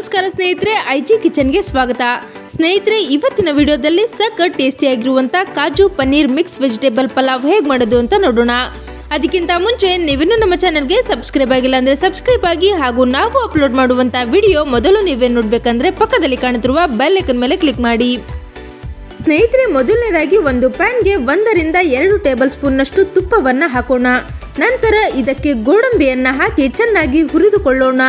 ನಮಸ್ಕಾರ ಸ್ನೇಹಿತರೆ I G ಕಿಚನ್ಗೆ ಸ್ವಾಗತ. ಸ್ನೇಹಿತರೆ, ಇವತ್ತಿನ ವಿಡಿಯೋದಲ್ಲಿ ಸಖತ್ ಟೇಸ್ಟಿಯಾಗಿರುವಂಥ ಕಾಜು ಪನ್ನೀರ್ ಮಿಕ್ಸ್ ವೆಜಿಟೇಬಲ್ ಪಲಾವ್ ಹೇಗೆ ಮಾಡೋದು ಅಂತ ನೋಡೋಣ. ಅದಕ್ಕಿಂತ ಮುಂಚೆ ನೀವಿನ್ನೂ ನಮ್ಮ ಚಾನಲ್ಗೆ ಸಬ್ಸ್ಕ್ರೈಬ್ ಆಗಿಲ್ಲ ಅಂದರೆ ಸಬ್ಸ್ಕ್ರೈಬ್ ಆಗಿ ಹಾಗೂ ನಾವು ಅಪ್ಲೋಡ್ ಮಾಡುವಂಥ ವಿಡಿಯೋ ಮೊದಲು ನೀವೇ ನೋಡಬೇಕಂದ್ರೆ ಪಕ್ಕದಲ್ಲಿ ಕಾಣುತ್ತಿರುವ ಬೆಲ್ ಐಕನ್ ಮೇಲೆ ಕ್ಲಿಕ್ ಮಾಡಿ. ಸ್ನೇಹಿತರೆ, ಮೊದಲನೇದಾಗಿ ಒಂದು ಪ್ಯಾನ್ಗೆ ಒಂದರಿಂದ ಎರಡು ಟೇಬಲ್ ಸ್ಪೂನ್ನಷ್ಟು ತುಪ್ಪವನ್ನು ಹಾಕೋಣ. ನಂತರ ಇದಕ್ಕೆ ಗೋಡಂಬಿಯನ್ನು ಹಾಕಿ ಚೆನ್ನಾಗಿ ಹುರಿದುಕೊಳ್ಳೋಣ.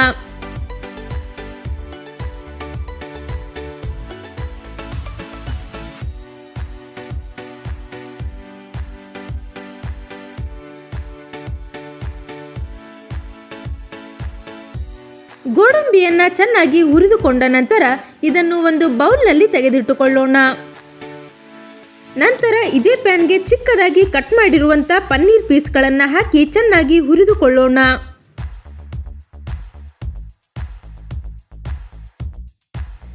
ಗೋಡಂಬಿಯನ್ನ ಚೆನ್ನಾಗಿ ಹುರಿದುಕೊಂಡ ನಂತರ ಇದನ್ನು ಒಂದು ಬೌಲ್ನಲ್ಲಿ ತೆಗೆದಿಟ್ಟುಕೊಳ್ಳೋಣ. ನಂತರ ಇದೇ ಪ್ಯಾನ್ಗೆ ಚಿಕ್ಕದಾಗಿ ಕಟ್ ಮಾಡಿರುವಂಥ ಪನ್ನೀರ್ ಪೀಸ್ಗಳನ್ನು ಹಾಕಿ ಚೆನ್ನಾಗಿ ಹುರಿದುಕೊಳ್ಳೋಣ.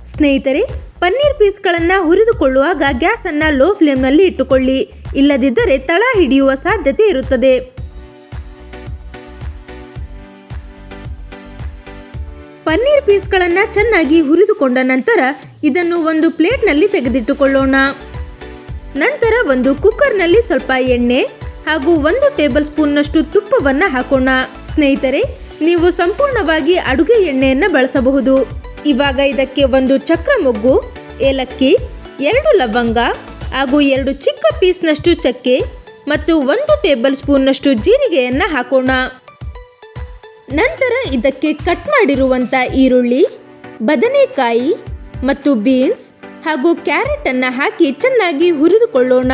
ಸ್ನೇಹಿತರೆ, ಪನ್ನೀರ್ ಪೀಸ್ಗಳನ್ನು ಹುರಿದುಕೊಳ್ಳುವಾಗ ಗ್ಯಾಸನ್ನು ಲೋ ಫ್ಲೇಮ್ನಲ್ಲಿ ಇಟ್ಟುಕೊಳ್ಳಿ. ಇಲ್ಲದಿದ್ದರೆ ತಳ ಹಿಡಿಯುವ ಸಾಧ್ಯತೆ ಇರುತ್ತದೆ. ಪನ್ನೀರ್ ಪೀಸ್ಗಳನ್ನು ಚೆನ್ನಾಗಿ ಹುರಿದುಕೊಂಡ ನಂತರ ಇದನ್ನು ಒಂದು ಪ್ಲೇಟ್ನಲ್ಲಿ ತೆಗೆದಿಟ್ಟುಕೊಳ್ಳೋಣ. ನಂತರ ಒಂದು ಕುಕ್ಕರ್ನಲ್ಲಿ ಸ್ವಲ್ಪ ಎಣ್ಣೆ ಹಾಗೂ ಒಂದು ಟೇಬಲ್ ಸ್ಪೂನ್ನಷ್ಟು ತುಪ್ಪವನ್ನು ಹಾಕೋಣ. ಸ್ನೇಹಿತರೆ, ನೀವು ಸಂಪೂರ್ಣವಾಗಿ ಅಡುಗೆ ಎಣ್ಣೆಯನ್ನು ಬಳಸಬಹುದು. ಇವಾಗ ಇದಕ್ಕೆ ಒಂದು ಚಕ್ರ ಮೊಗ್ಗು, ಏಲಕ್ಕಿ, ಎರಡು ಲವಂಗ ಹಾಗೂ ಎರಡು ಚಿಕ್ಕ ಪೀಸ್ನಷ್ಟು ಚಕ್ಕೆ ಮತ್ತು ಒಂದು ಟೇಬಲ್ ಸ್ಪೂನ್ನಷ್ಟು ಜೀರಿಗೆಯನ್ನು ಹಾಕೋಣ. ನಂತರ ಇದಕ್ಕೆ ಕಟ್ ಮಾಡಿರುವಂಥ ಈರುಳ್ಳಿ, ಬದನೆಕಾಯಿ ಮತ್ತು ಬೀನ್ಸ್ ಹಾಗೂ ಕ್ಯಾರೆಟ್ ಅನ್ನ ಹಾಕಿ ಚೆನ್ನಾಗಿ ಹುರಿದುಕೊಳ್ಳೋಣ.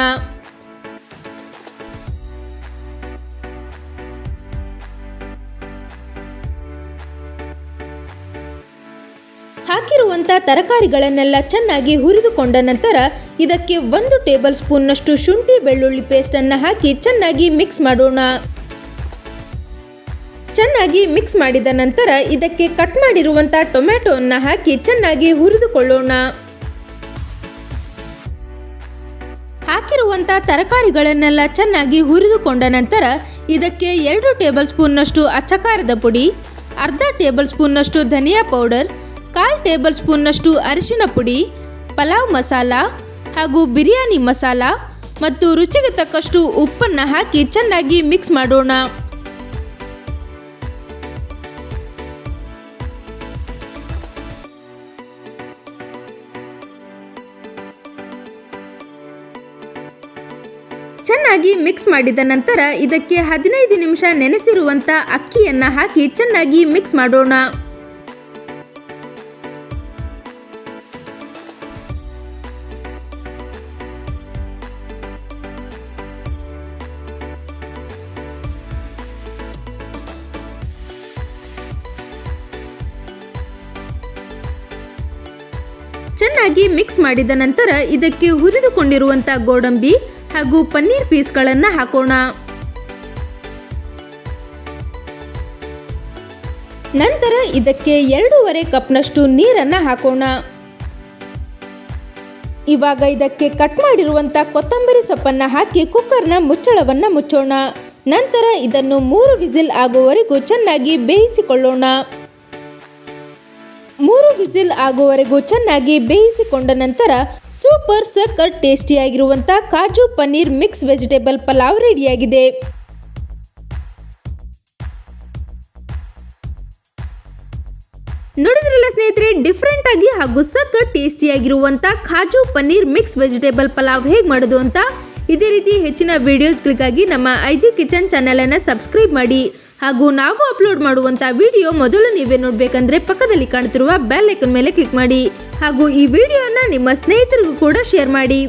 ಹಾಕಿರುವಂಥ ತರಕಾರಿಗಳನ್ನೆಲ್ಲ ಚೆನ್ನಾಗಿ ಹುರಿದುಕೊಂಡ ನಂತರ ಇದಕ್ಕೆ ಒಂದು ಟೇಬಲ್ ಸ್ಪೂನ್ನಷ್ಟು ಶುಂಠಿ ಬೆಳ್ಳುಳ್ಳಿ ಪೇಸ್ಟನ್ನು ಹಾಕಿ ಚೆನ್ನಾಗಿ ಮಿಕ್ಸ್ ಮಾಡೋಣ. ಚೆನ್ನಾಗಿ ಮಿಕ್ಸ್ ಮಾಡಿದ ನಂತರ ಇದಕ್ಕೆ ಕಟ್ ಮಾಡಿರುವಂಥ ಟೊಮ್ಯಾಟೋವನ್ನು ಹಾಕಿ ಚೆನ್ನಾಗಿ ಹುರಿದುಕೊಳ್ಳೋಣ. ಹಾಕಿರುವಂಥ ತರಕಾರಿಗಳನ್ನೆಲ್ಲ ಚೆನ್ನಾಗಿ ಹುರಿದುಕೊಂಡ ನಂತರ ಇದಕ್ಕೆ ಎರಡು ಟೇಬಲ್ ಸ್ಪೂನ್ನಷ್ಟು ಅಚ್ಚಕಾರದ ಪುಡಿ, ಅರ್ಧ ಟೇಬಲ್ ಸ್ಪೂನ್ನಷ್ಟು ಧನಿಯಾ ಪೌಡರ್, ಕಾಲು ಟೇಬಲ್ ಸ್ಪೂನ್ನಷ್ಟು ಅರಿಶಿನ ಪುಡಿ, ಪಲಾವ್ ಮಸಾಲ ಹಾಗೂ ಬಿರಿಯಾನಿ ಮಸಾಲ ಮತ್ತು ರುಚಿಗೆ ತಕ್ಕಷ್ಟು ಉಪ್ಪನ್ನು ಹಾಕಿ ಚೆನ್ನಾಗಿ ಮಿಕ್ಸ್ ಮಾಡೋಣ. ಚೆನ್ನಾಗಿ ಮಿಕ್ಸ್ ಮಾಡಿದ ನಂತರ ಇದಕ್ಕೆ ಹದಿನೈದು ನಿಮಿಷ ನೆನೆಸಿರುವಂಥ ಅಕ್ಕಿಯನ್ನು ಹಾಕಿ ಚೆನ್ನಾಗಿ ಮಿಕ್ಸ್ ಮಾಡೋಣ. ಚೆನ್ನಾಗಿ ಮಿಕ್ಸ್ ಮಾಡಿದ ನಂತರ ಇದಕ್ಕೆ ಹುರಿದುಕೊಂಡಿರುವಂಥ ಗೋಡಂಬಿ ಹಾಗೂ ಪನ್ನೀರ್ ಪೀಸ್ಗಳನ್ನು ಹಾಕೋಣ. ನಂತರ ಇದಕ್ಕೆ ಎರಡೂವರೆ ಕಪ್ನಷ್ಟು ನೀರನ್ನು ಹಾಕೋಣ. ಇವಾಗ ಇದಕ್ಕೆ ಕಟ್ ಮಾಡಿರುವಂಥ ಕೊತ್ತಂಬರಿ ಸೊಪ್ಪನ್ನು ಹಾಕಿ ಕುಕ್ಕರ್ನ ಮುಚ್ಚಳವನ್ನು ಮುಚ್ಚೋಣ. ನಂತರ ಇದನ್ನು ಮೂರು ವಿಸಿಲ್ ಆಗುವವರೆಗೂ ಚೆನ್ನಾಗಿ ಬೇಯಿಸಿಕೊಳ್ಳೋಣ. ಮೂರು ವಿಸಿಲ್ ಆಗುವವರೆಗೂ ಚೆನ್ನಾಗಿ ಬೇಯಿಸಿಕೊಂಡ ನಂತರ ಸೂಪರ್ ಸಕ್ಕರ್ ಟೇಸ್ಟಿಯಾಗಿರುವಂಥ ಕಾಜು ಪನ್ನೀರ್ ಮಿಕ್ಸ್ ವೆಜಿಟೇಬಲ್ ಪಲಾವ್ ರೆಡಿಯಾಗಿದೆ. ನೋಡಿದ್ರಲ್ಲ ಸ್ನೇಹಿತರೆ ಡಿಫ್ರೆಂಟ್ ಆಗಿ ಹಾಗೂ ಸಕ್ಕರ್ ಟೇಸ್ಟಿಯಾಗಿರುವಂಥ ಕಾಜು ಪನ್ನೀರ್ ಮಿಕ್ಸ್ ವೆಜಿಟೇಬಲ್ ಪಲಾವ್ ಹೇಗೆ ಮಾಡೋದು ಅಂತ ಇದೇ ರೀತಿ ಹೆಚ್ಚಿನ ವಿಡಿಯೋಸ್ಗಳಿಗಾಗಿ ನಮ್ಮ ಐ ಜಿ ಕಿಚನ್ ಅನ್ನು ಸಬ್ಸ್ಕ್ರೈಬ್ ಮಾಡಿ. ಹಾಗೂ ನಾವು ಅಪ್ಲೋಡ್ ಮಾಡುವಂಥ ವಿಡಿಯೋ ಮೊದಲು ನೀವೇ ನೋಡಬೇಕಂದ್ರೆ ಪಕ್ಕದಲ್ಲಿ ಕಾಣುತ್ತಿರುವ ಬೆಲ್ ಐಕನ್ ಮೇಲೆ ಕ್ಲಿಕ್ ಮಾಡಿ ಹಾಗೂ ಈ ವಿಡಿಯೋನ ನಿಮ್ಮ ಸ್ನೇಹಿತರಿಗೂ ಕೂಡ ಶೇರ್ ಮಾಡಿ.